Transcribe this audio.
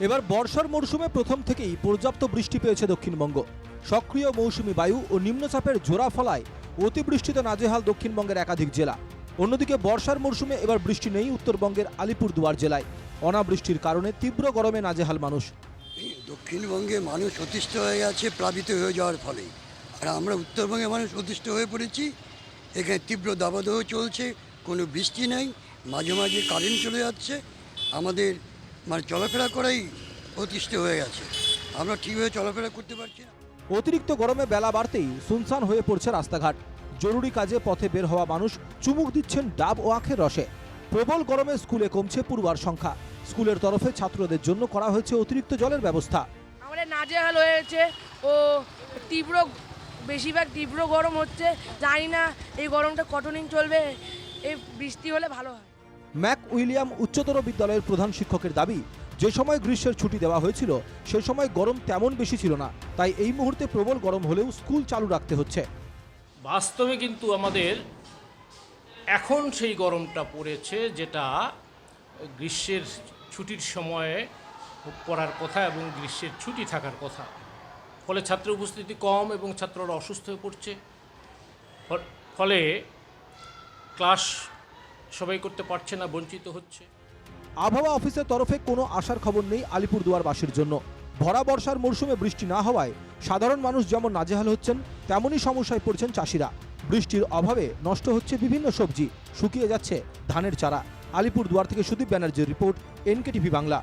এবার বর্ষার মরশুমে প্রথম থেকেই পর্যাপ্ত বৃষ্টি পেয়েছে দক্ষিণবঙ্গ। সক্রিয় মৌসুমি বায়ু ও নিম্নচাপের জোড়া ফলায় অতিবৃষ্টিতে নাজেহাল দক্ষিণবঙ্গের একাধিক জেলা। অন্যদিকে বর্ষার মরশুমে এবার বৃষ্টি নেই উত্তরবঙ্গের আলিপুরদুয়ার জেলায়। অনাবৃষ্টির কারণে তীব্র গরমে নাজেহাল মানুষ। দক্ষিণবঙ্গে মানুষ অতিষ্ঠ হয়ে গেছে, প্লাবিত হয়ে যাওয়ার ফলে আর আমরা উত্তরবঙ্গে মানুষ অতিষ্ঠ হয়ে পড়েছি, এখানে তীব্র দাবদাহ চলছে, কোনো বৃষ্টি নেই, মাঝে মাঝে কারেন্ট চলে যাচ্ছে। আমাদের মানে চলাফেরা করাই অতিষ্ঠ হয়ে গেছে। আমরা ঠিকভাবে চলাফেরা করতে পারছি না। অতিরিক্ত গরমে বেলা বাড়তেই সুনসান হয়ে পড়ছে রাস্তাঘাট। জরুরি কাজে পথে বের হওয়া মানুষ চুমুক দিচ্ছেন ডাব ও আখের রসে। প্রবল গরমে স্কুলে কমছে পূর্বার সংখ্যা। স্কুলের তরফে ছাত্রদের জন্য করা হয়েছে অতিরিক্ত জলের ব্যবস্থা। আমাদের নাজেহাল হয়েছে। ও তীব্র বেশিরভাগ তীব্র গরম হচ্ছে। জানি না এই গরমটা কতদিন চলবে। এই বৃষ্টি হলে ভালো হয়। ম্যাক উইলিয়াম উচ্চতর বিদ্যালয়ের প্রধান শিক্ষকের দাবি, যে সময় গ্রীষ্মের ছুটি দেওয়া হয়েছিল, সে সময় গরম তেমন বেশি ছিল না। তাই এই মুহূর্তে প্রবল গরম হলেও স্কুল চালু রাখতে হচ্ছে। বাস্তবে কিন্তু আমাদের এখন সেই গরমটা পড়েছে, যেটা গ্রীষ্মের ছুটির সময়ে পড়ার কথা এবং গ্রীষ্মের ছুটি থাকার কথা। ফলে ছাত্র উপস্থিতি কম এবং ছাত্ররা অসুস্থ হয়ে পড়ছে। ফলে ক্লাস সবাই করতে পারছে না, বঞ্চিত হচ্ছে। আবহাওয়া অফিসের তরফে কোনো আশার খবর নেই আলিপুরদুয়ারবাসীর জন্য। ভরা বর্ষার মরশুমে বৃষ্টি না হওয়ায় সাধারণ মানুষ যেমন নাজেহাল হচ্ছেন, তেমনই সমস্যায় পড়ছেন চাষিরা। বৃষ্টির অভাবে নষ্ট হচ্ছে বিভিন্ন সবজি, শুকিয়ে যাচ্ছে ধানের চারা। আলিপুরদুয়ার থেকে সুদীপ ব্যানার্জির রিপোর্ট, এনকেটিভি বাংলা।